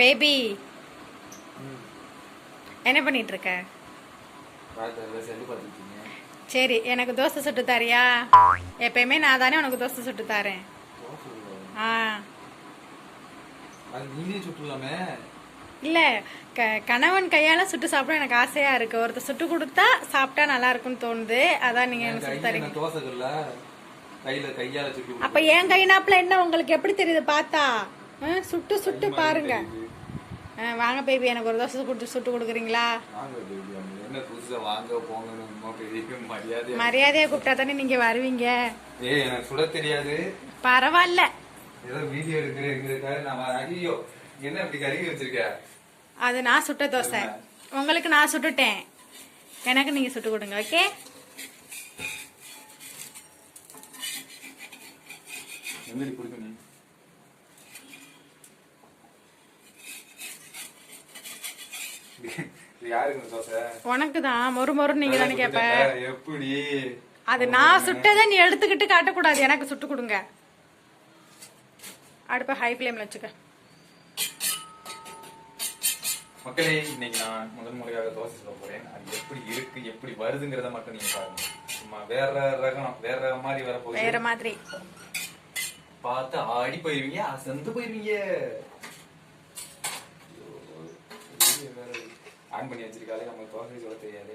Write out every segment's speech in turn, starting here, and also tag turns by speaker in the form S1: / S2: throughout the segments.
S1: Baby. என்ன பண்ணிட்டு இருக்க சரி எனக்கு தோசை சுட்டு தரியா? எப்பயுமே நான் தானே உனக்கு தோசை சுட்டு தரேன். ஆ. இல்லை க கணவன் கையால் சுட்டு சாப்பிட எனக்கு ஆசையாக இருக்குது ஒருத்தர் சுட்டு கொடுத்தா சாப்பிட்டா நல்லா இருக்கும்னு தோணுது. அதான் நீங்கள் எனக்கு சுட்டு தரீங்க. அப்போ என் கை நாப்பில் என்ன உங்களுக்கு எப்படி தெரியுது பார்த்தா? சுட்டு சுட்டு பாருங்க. வாங்க பேபி எனக்கு ஒரு தோசை கொடுத்து சுட்டு கொடுக்குறீங்களா? மரியாதையை கூப்பிட்டா தானே நீங்கள் வருவீங்க?
S2: எனக்கு சுட தெரியாது.
S1: பரவாயில்ல.
S2: ஏதோ வீடியோ எடுக்கிறேங்கிறதுக்காக நான் வா- ஐயோ என்ன இப்படி கருகி வச்சிருக்க?
S1: அது நான் சுட்ட தோசை. உங்களுக்கு நான் சுட்டுட்டேன். எனக்கு நீங்கள் சுட்டு கொடுங்க ஓகே
S2: எந்திரி கொடுக்க நீ இது யாருக்கு இந்த தோசை
S1: உனக்கு தான் மொறு மொறு தானே கேட்ப
S2: எப்படி?
S1: அது நான் சுட்டதை நீ எடுத்துக்கிட்டு காட்டக்கூடாது. எனக்கு சுட்டு கொடுங்க. அடுப்ப ஹை ஃப்ளேம்ல வச்சுக்க.
S2: மக்களே இன்னைக்கு நான் முதல் முறையாக தோசை சுட போறேன். அது எப்படி இருக்கு எப்படி வருதுங்கிறத மட்டும் நீங்க பாருங்க. சும்மா வேற ரகம் வேற மாதிரி வர போகுது
S1: வேற மாதிரி.
S2: பார்த்து ஆடி போயிருவீங்க அசந்து போயிருவீங்க. ஆன் பண்ணி தோசை தெரியாது.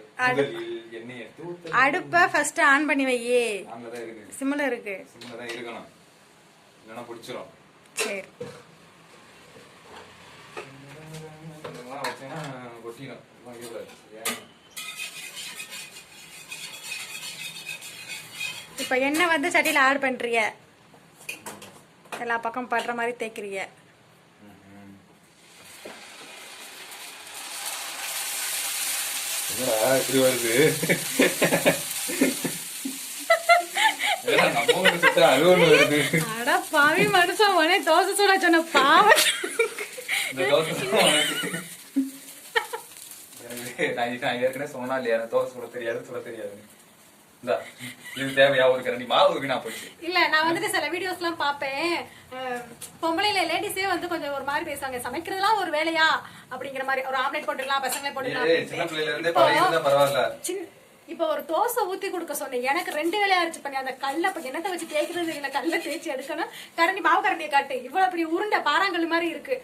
S2: எண்ணெய் எடுத்து.
S1: அடுப்ப ஃபர்ஸ்ட் ஆன் பண்ணி வையே.
S2: தான் இருக்கு.
S1: சிம்ல இருக்கு.
S2: சிம்ல தான் இருக்கணும். இல்லைன்னா பிடிச்சிரும்.
S1: சரி.
S2: இதெல்லாம் வச்சீங்கன்னா கொட்டிடும். இதெல்லாம் இருக்கக்கூடாது. ஏன்?
S1: இப்ப எண்ணெய் வந்து சட்டியில ஆட் பண்றீங்க? எல்லா பக்கம் படுற மாதிரி தேய்க்கிறீங்க.
S2: என்னடா இப்படி வருது?
S1: பாவி மனுஷன் உடனே தோசை சுட சொன்ன.
S2: எனக்கு நான் ஏற்கனவே சொன்னா இல்லையா தோசை சுட தெரியாது சுட தெரியாது இது தேவையா? ஒரு கரண்டி மாவு வீணா போச்சு
S1: இல்ல நான் வந்துட்டு சில வீடியோஸ் எல்லாம் பாப்பேன் பொம்பளைல லேடிஸே வந்து கொஞ்சம் ஒரு மாதிரி பேசுவாங்க. சமைக்கிறதுலாம் ஒரு வேலையா? அப்படிங்கிற மாதிரி ஒரு ஆம்லெட் போட்டுடலாம் பசங்களே
S2: ஏய், சின்ன பிள்ளையில இருந்தே
S1: இப்போ-
S2: பழகிருந்தா பரவாயில்ல.
S1: சின்ன இப்ப ஒரு தோசை ஊத்தி கொடுக்க சொன்னேன். எனக்கு ரெண்டு வேலையா இருந்துச்சு பண்ணி. அந்த கல்ல இப்ப என்னத்தை வச்சு தேய்க்கிறது? இல்ல கல்ல தேய்ச்சி எடுக்கணும். கரண்டி மாவு கரண்டியை காட்டு. இவ்வளவு அப்படி உருண்டை பாறாங்கல் மாதிரி இருக்கு.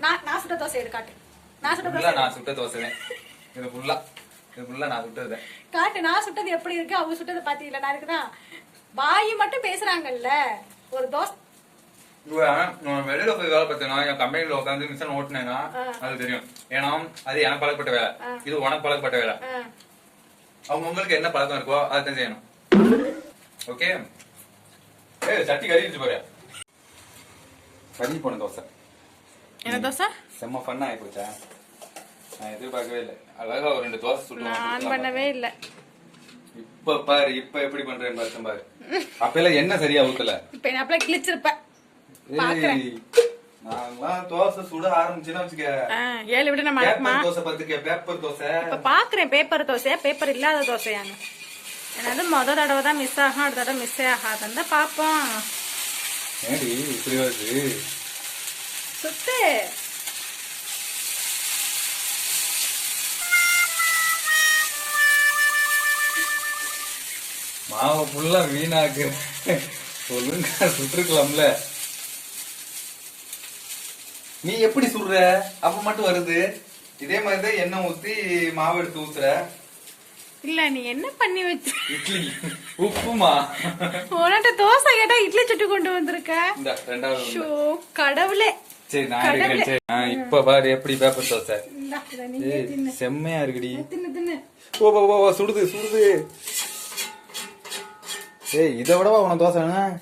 S1: நான் சுட்ட தோசை எடு காட்டு. நான் சுட்ட தோசை
S2: நான் சுட்ட தோசை இது ஃபுல்லா இது ஃபுல்லா நான் சுட்டது.
S1: காட்டு நான் சுட்டது எப்படி இருக்கு? அவங்க சுட்டது பாத்தீங்களா நான் இருக்குதான் வாய் மட்டும் பேசுறாங்கல்ல. ஒரு தோசை.
S2: நான் வெளியில போய் வேலை பார்த்தேன்னா என் கம்பெனில உட்காந்து மிஷன் ஓட்டுனேன்னா அது தெரியும். ஏன்னா அது எனக்கு பழக்கப்பட்ட வேலை. இது உனக்கு பழக்கப்பட்ட வேலை. அவங்க உங்களுக்கு என்ன பழக்கம் இருக்கோ அதை செய்யணும். ஓகே? ஏய் சட்டி கறிச்சு போறியா கறி போன தோசை.
S1: என்ன தோசை?
S2: செம்ம ஃபன் ஆகி போச்சா நான் எதிர்பார்க்கவே இல்லை. அழகா ஒரு ரெண்டு தோசை சுட்டு
S1: நான். பண்ணவே இல்ல.
S2: இப்ப பாரு இப்ப எப்படி பண்றேன்னு பார்த்தேன் பாரு. அப்பெல்லாம் என்ன சரியா ஊத்தல?
S1: இப்ப என்ன அப்பல கிழிச்சிருப்ப பாக்குறேன்.
S2: நான்லாம் தோசை சுட ஆரம்பிச்சுன்னா வச்சுக்க.
S1: ஏழு விட நம்ம
S2: பேப்பர் தோசை பார்த்துக்க பேப்பர் தோசை.
S1: இப்ப பாக்குறேன் பேப்பர் தோசையா? பேப்பர் இல்லாத தோசையாங்க என்னது மொத தடவை தான் மிஸ் ஆகும் அடுத்த தடவை மிஸ் ஆகாதுன்னு பாப்போம்.
S2: ஏடி இப்படி வருது?
S1: சுத்து.
S2: மாவை ஃபுல்லா வீணாக்கு. ஒழுங்கா சுட்டுருக்கலாம்ல. நீ எப்படி சுடுற? அப்ப மட்டும் வருது. இதே மாதிரிதான் எண்ணெய் ஊத்தி மாவு எடுத்து ஊத்துற.
S1: இல்ல நீ என்ன பண்ணி வச்சு?
S2: இட்லி. உப்புமா.
S1: உன்கிட்ட தோசை கேட்டா இட்லி சுட்டு கொண்டு வந்திருக்க?
S2: இந்த ரெண்டாவது
S1: ஷோ கடவுளே.
S2: சரி நான் எடுக்கிறேன். சரி இப்ப பாரு எப்படி பேப்பர் தோசை. செம்மையா இருக்குடி. ஓ, ஓ, சுடுது சுடுது. ஏய் இதை விடவா உனக்கு தோசை வேணும்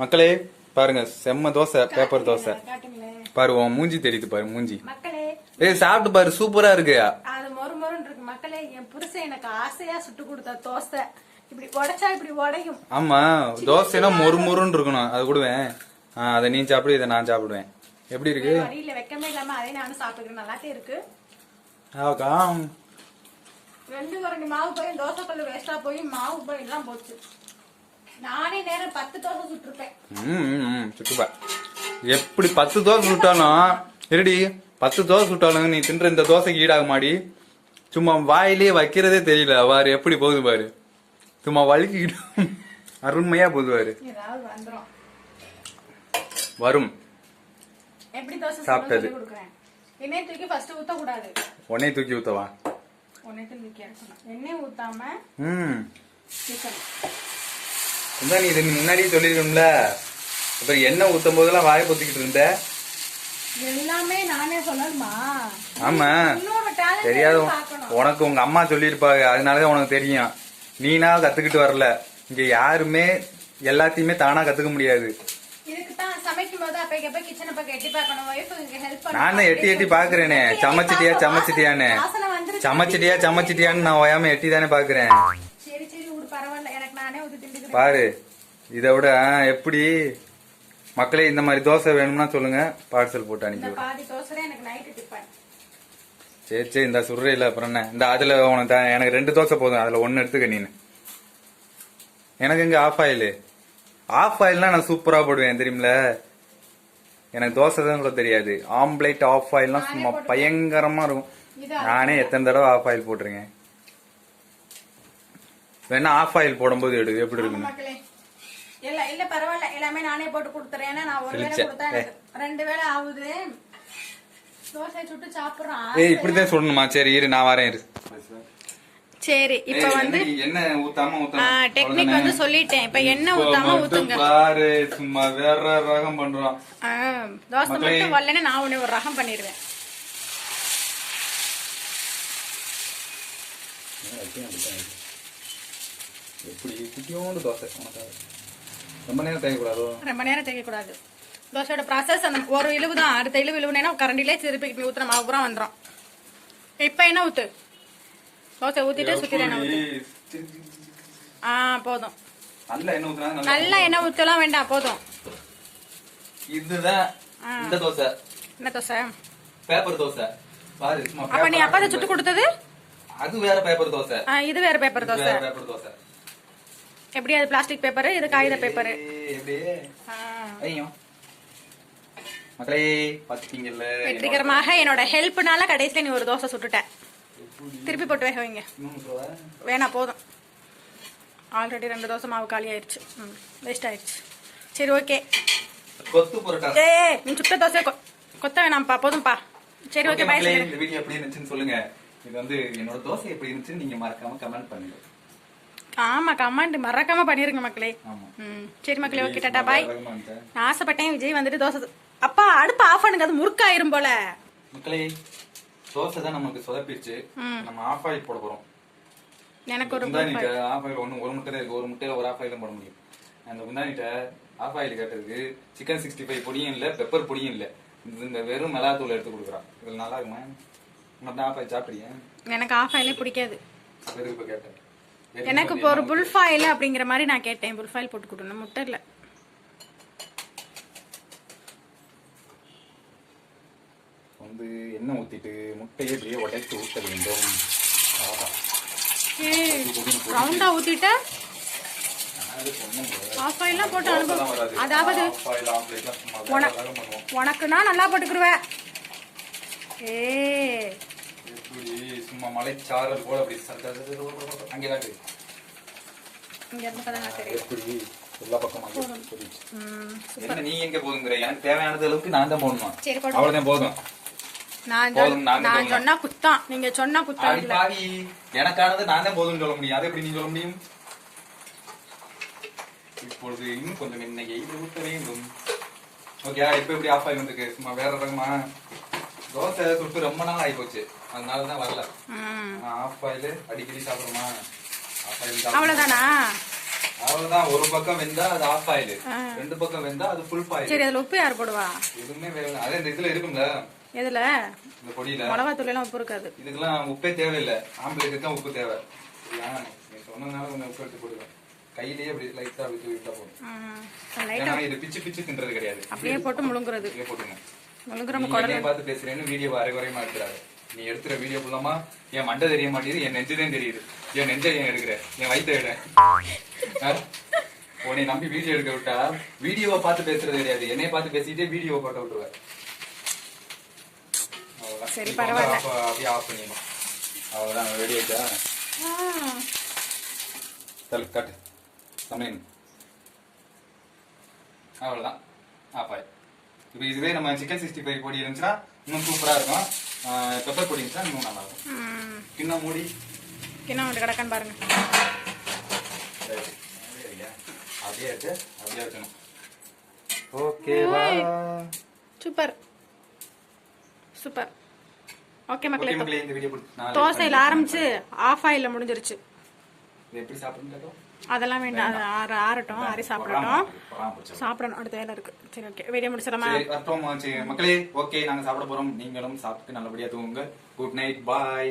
S2: மக்களே பாருங்க செம்ம தோசை பேப்பர் தோசை. பாரு உன் மூஞ்சி தெரியுது பாரு மூஞ்சி. ஏய் சாப்பிட்டு பாரு சூப்பரா இருக்கு.
S1: அது மொறு மொறுன்னு இருக்கு. மக்களே என் புருஷன் எனக்கு ஆசையா சுட்டு கொடுத்த தோசை. இப்படி உடைச்சா இப்படி உடையும்.
S2: ஆமா தோசைனா மொறு மொறுன்னு இருக்கணும். அது கூடுவேன். அதை நீ சாப்பிடு இதை நான் சாப்பிடுவேன். எப்படி இருக்கு?
S1: வழியில வெக்கமே இல்லாம அதே நானும் சாப்பிட்டுக்கிறேன். நல்லாத்தே இருக்கு.
S2: ஆக்கா
S1: ரெண்டு கரண்டி மாவு போய் தோசை கல்லு வேஸ்டா போய் மாவு போய் எல்லாம் போச்சு. நானே நேரம் பத்து தோசை சுட்டிருப்பேன்.
S2: சுட்டுப்பா. எப்படி பத்து தோசை சுட்டாலும் இருடி பத்து தோசை சுட்டாலும் நீ தின்ற இந்த தோசைக்கு ஈடாக மாடி சும்மா வாயிலே வைக்கிறதே தெரியல. பாரு எப்படி போகுது பாரு. சும்மா வலிக்கிட்டு அருண்மையா போகுது பாரு.
S1: ஏதாவது வந்துரும்.
S2: வரும்.
S1: எப்படி தோசை
S2: சாப்பிட்டது. உடனே தூக்கி ஊத்தவா?
S1: எண்ணெய் ஊத்தாம
S2: நீ இது முன்னாடியே சொல்லிருக்கணும்ல அப்புறம் எண்ணெய் ஊத்தும் போதெல்லாம் வாயை பொத்திக்கிட்டு இருந்த?
S1: எல்லாமே நானே சொல்லணுமா
S2: ஆமா. தெரியாது உனக்கு உங்க அம்மா சொல்லியிருப்பாங்க. அதனாலதான் உனக்கு தெரியும். நீனா கத்துக்கிட்டு வரல. இங்க யாருமே எல்லாத்தையுமே தானா கத்துக்க முடியாது. நான் எட்டி எட்டி பாக்குறேனே சமைச்சிட்டியா சமைச்சிட்டியான்னு.
S1: வந்துருச்சு.
S2: சமைச்சிட்டியா சமைச்சிட்டியான்னு நான் ஓயாம எட்டி தானே பாக்குறேன் பாரு இதை விட எப்படி? மக்களே இந்த மாதிரி தோசை வேணும்னா சொல்லுங்க. பார்சல் போட்டு அனுப்பி சரி சரி இந்த இல்ல அப்புறம் என்ன? இந்த அதுல உனக்கு எனக்கு ரெண்டு தோசை போதும். அதுல ஒன்னு எடுத்துக்க நீனு. எனக்கு இங்க ஆஃப் ஆயில் ஆஃப் ஆயில்னா நான் சூப்பரா போடுவேன் தெரியுமில எனக்கு தோசை தான் கூட தெரியாது. ஆம்லேட் ஆஃப் ஆயில்னா சும்மா பயங்கரமா இருக்கும். நானே எத்தனை தடவை ஆஃப் ஆயில் போட்டிருக்கேன். வேணா ஆஃப் ஆயில் போடும்போது எடு எப்படி இருக்குன்னு.
S1: இல்ல இல்ல பரவாயில்ல. எல்லாமே நானே போட்டு கொடுத்துறேன். ஏன்னா நான் ஒரு வேளை
S2: கிழிச்ச.
S1: கொடுத்தா எனக்கு ரெண்டு வேளை ஆகுது. தோசை சுட்டு சாப்பிடுறோம்
S2: ஏய் இப்படிதான் சொல்லணுமா? சரி இரு நான் வரேன் இரு.
S1: சரி இப்ப வந்து
S2: என்ன ஊத்தாம
S1: டெக்னிக் வந்து சொல்லிட்டேன். இப்ப எண்ணெய் ஊத்தாம ஊத்துங்க.
S2: பாரு சும்மா வேற ரகம் பண்றோம்
S1: தோசை. மட்டும் வரலன்னா நான் உன்னை ஒரு ரகம் பண்ணிடுவேன்.
S2: எப்படி குட்டியோண்டு தோசை. ரொம்ப நேரம் தேவைக்கூடாதோ?
S1: ரொம்ப நேரம் தேய்க்க கூடாது தோசையோட ப்ராசஸ் அந்த ஒரு இழுவு தான் அடுத்த இழுவு இழுவுனேன்னா கரண்டிலே திருப்பி ஊத்துற மாவு பூரா வந்துடும் இப்ப என்ன ஊத்து? தோசை ஊத்திட்டு சுத்தி எண்ணெய் ஊத்து. ஆ போதும்.
S2: நல்ல எண்ணெய் ஊத்துனாங்க நல்லா
S1: எண்ணெய் ஊத்தலாம் வேண்டாம் போதும்.
S2: இதுதான். இந்த தோசை.
S1: என்ன தோசை.
S2: பேப்பர் தோசை. பாரு
S1: அப்ப நீ
S2: தோசை.
S1: சுட்டு கொடுத்தது?
S2: அது வேற பேப்பர் தோசை.
S1: இது வேற பேப்பர் தோசை.
S2: பேப்பர் தோசை.
S1: எப்படி அது பிளாஸ்டிக் பேப்பர் இது காகித பேப்பர்
S2: மக்களே பாத்தீங்கல்ல
S1: வெற்றிகரமாக என்னோட ஹெல்ப்னால கடைசியில நீ ஒரு தோசை சுட்டுட்ட. திருப்பி போட்டு வேக வைங்க? வேணாம் போதும். ஆல்ரெடி ரெண்டு தோசை மாவு காலி ஆயிடுச்சு ம் வேஸ்ட் ஆயிடுச்சு சரி ஓகே
S2: கொத்து புரோட்டா.
S1: ஏ நீ சுட்ட தோசை கொத்த வேணாம்ப்பா போதும்ப்பா. சரி ஓகே சொல்லிடு
S2: இந்த வீடியோ எப்படி இருந்துச்சுன்னு சொல்லுங்க. இது வந்து என்னோட தோசை எப்படி இருந்துச்சுன்னு நீங்க மறக்காம கமெண்ட் பண்ணுங்க.
S1: ஆமா கமாண்ட் மறக்காம பண்ணிருங்க மக்களே.
S2: ஆமா.
S1: ம் சரி மக்களே ஓகே டாடா பாய். நான் ஆசைப்பட்டேன் விஜய் வந்துட்டு தோசை அப்பா அடுப்பு ஆஃப் பண்ணுங்க அது முறுக்காயிரும் போல.
S2: மக்களே தோசை தான் நமக்கு சொதப்பிடுச்சு. நம்ம ஆஃப் ஆயில் போட போறோம்.
S1: எனக்கு ஒரு
S2: குந்தானிட்ட ஆஃப் ஆயில் ஒண்ணு ஒரு முட்டை இருக்கு. ஒரு முட்டையில ஒரு ஆஃப் ஆயில் போட முடியும். அந்த குந்தானிட்ட ஆஃப் ஆயில் கேட்டதுக்கு சிக்கன் சிக்ஸ்டி ஃபைவ் பொடியும் இல்ல பெப்பர் பொடியும் இல்ல. இந்த வெறும் மிளகாத்தூள் எடுத்து கொடுக்குறான் இது நல்லா இருக்குமா? மட்டும் ஆஃப் ஆயில் சாப்பிடுறியா
S1: எனக்கு ஆஃப் ஆயிலே பிடிக்காது. எனக்கு இப்போ ஒரு புல்ஃபாயில் அப்படிங்கிற மாதிரி நான் கேட்டேன். புல்ஃபாயில் போட்டு கொடுக்கணும் முட்டை இல்லை.
S2: வந்து எண்ணெய் ஊத்திட்டு முட்டையை இப்படியே உடைத்து ஊத்த வேண்டும்.
S1: ரவுண்டா ஊத்திட்ட. ஆஃப் ஆயிலாம் போட்டு. அதாவது நல்லா போட்டுக்கிருவேன் ஏ.
S2: சும்மா மலைச்சாரல் போல அப்படி அங்கேதான் இருக்கு.
S1: இங்க இருந்து தெரியும்.
S2: எல்லா பக்கமும் அங்கே நீ எங்க போதுங்கிற எனக்கு தேவையானது அளவுக்கு நான் தான் போடணும் அவ்வளவுதான் போதும்.
S1: நான்
S2: போதும்,
S1: சொன்ன-
S2: நாங்க.
S1: சொன்னா குத்தம். நீங்க சொன்னா குத்தம்
S2: அடி
S1: இல்ல.
S2: பாவி எனக்கானது நான் தான் போதும்னு சொல்ல முடியும். அதை எப்படி நீ சொல்ல முடியும்? இப்பொழுது இன்னும் கொஞ்சம் எண்ணெயை ஊற்ற வேண்டும். ஓகே இப்ப எப்படி ஆஃப் ஆகி வந்திருக்கு? சும்மா வேற ரகமா. தோசை சுட்டு ரொம்ப நாள் ஆகி போச்சு. அதனால தான் வரல. ஆஃப் ஆயில் அடிக்கடி ஆஃப் ஆயில்
S1: அவ்வளவுதானா?
S2: அவ்வளவுதான். ஒரு பக்கம் வெந்தா அது ஆஃப் ஆயில். ரெண்டு பக்கம் வெந்தா அது ஃபுல் ஆயில்.
S1: சரி அதுல உப்பு யார் போடுவா?
S2: எதுவுமே அதே இந்த இதுல இருக்கும்ல.
S1: எதுல?
S2: இந்த பொடியில.
S1: மிளகா தூள் எல்லாம் உப்பு இருக்காது.
S2: இதுக்கெல்லாம் உப்பே தேவையில்லை. ஆம்பளைக்கு தான் உப்பு தேவை. நீ சொன்னதுனால கொஞ்சம் உப்பு எடுத்து போடுவேன். கையிலேயே அப்படி லைட்டா அப்படி போதும்.
S1: லைட்டா
S2: இது பிச்சு பிச்சு தின்றது கிடையாது.
S1: அப்படியே போட்டு முழுங்குறது.
S2: அப்படியே போட்டுங்க.
S1: குடல்
S2: பார்த்து பேசுறேன்னு வீடியோ அரை குறையமா நீ எடுக்கிற வீடியோ ஃபுல்லாமா என் மண்டை தெரிய மாட்டேங்குது என் நெஞ்சுதான் தெரியுது. என் நெஞ்சை ஏன் எடுக்கிற? என் வயிற்று எடு. ஆ? உன்னை நம்பி வீடியோ எடுக்க விட்டா வீடியோவை பார்த்து பேசுறது கிடையாது. என்னைய பார்த்து பேசிட்டே வீடியோவை பார்க்க விட்டுருவேன்.
S1: சரி, பரவாயில்ல.
S2: அப்ப அப்படியே ஆஃப் பண்ணிடணும் அவ்வளவுதான் ரெடி ஆயிட்டா? தள்ளு கட்டு. சமையல். அவ்வளவுதான். ஆஃப் இப்போ இதுவே நம்ம சிக்கன் சிக்ஸ்டி ஃபைவ் பொடி இருந்துச்சுன்னா இன்னும் சூப்பரா இருக்கும். பெப்பர் பொடி இருந்துச்சுன்னா இன்னும் நல்லா இருக்கும்.
S1: ம்.
S2: இன்னும் மூடி.
S1: என்ன ஒன்று கிடக்கான்னு பாருங்க.
S2: அப்படியே இருக்கு. அப்படியே இருக்கணும். ஓகேவா
S1: சூப்பர். சூப்பர்.
S2: ஓகே மக்களே இந்த வீடியோ பிடிச்சி
S1: தோசையில ஆரம்பிச்சு ஆஃப் ஆயில முடிஞ்சிருச்சு.
S2: இது எப்படி சாப்பிடுறது
S1: அதெல்லாம் வேண்டாம் அது ஆற ஆறட்டும் ஆறி சாப்பிடட்டும். சாப்பிடணும் அடுத்த வேலை இருக்கு. சரி ஓகே வீடியோ முடிச்சிடலாமா?
S2: சரி வரட்டும் சரி, மக்களே ஓகே நாங்க சாப்பிட போறோம். நீங்களும் சாப்பிட்டு நல்லபடியா தூங்குங்க. Good night bye